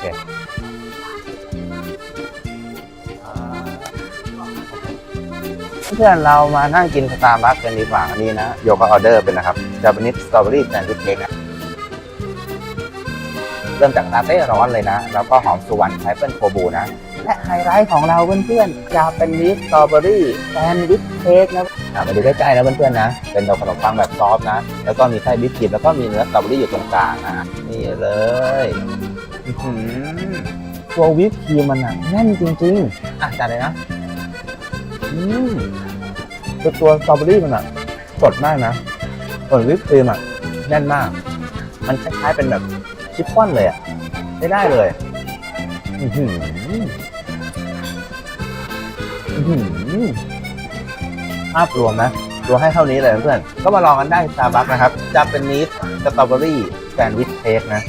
เคเพื่อนเรามานั่งกินสตาร์บัคกันดีกว่าอันนี้นะโยก็ออเดอร์เป็นนะครับจาปนิสสตรอเบอรี่แซนด์วิชเค้กเริ่มจากลาเต้ร้อนเลยนะ แล้วก็หอมสุวรรณไทเปิลโคบูนะ และไฮไลท์ของเราเพื่อนๆจาปนิสสตรอเบอรี่แซนด์วิชเค้กนะอะมาดูใกล้ๆนะเพื่อนๆนะ เป็นตัวขนมปังแบบซอฟต์นะ แล้วก็มีไส้บิสกิตแล้วก็มีเนื้อสตรอเบอรี่อยู่ตรงกลางนะนี่เลย ตัววิปครีมมันอะแน่นจริง ๆ อะจัดเลยนะอืมตัวตัวสตรอเบอรี่มันอะสดมากนะส่วนวิปครีมอะแน่นมาก มันคล้ายๆเป็นแบบชิฟฟ่อนเลยอะไม่ได้เลย อือหืออื้อหือภาพรวมนะตัวให้เท่านี้เลยเพื่อน ก็มาลองกันได้ซาบักนะครับ จะเป็นนิสสตรอเบอรี่แซนด์วิชเค้กนะ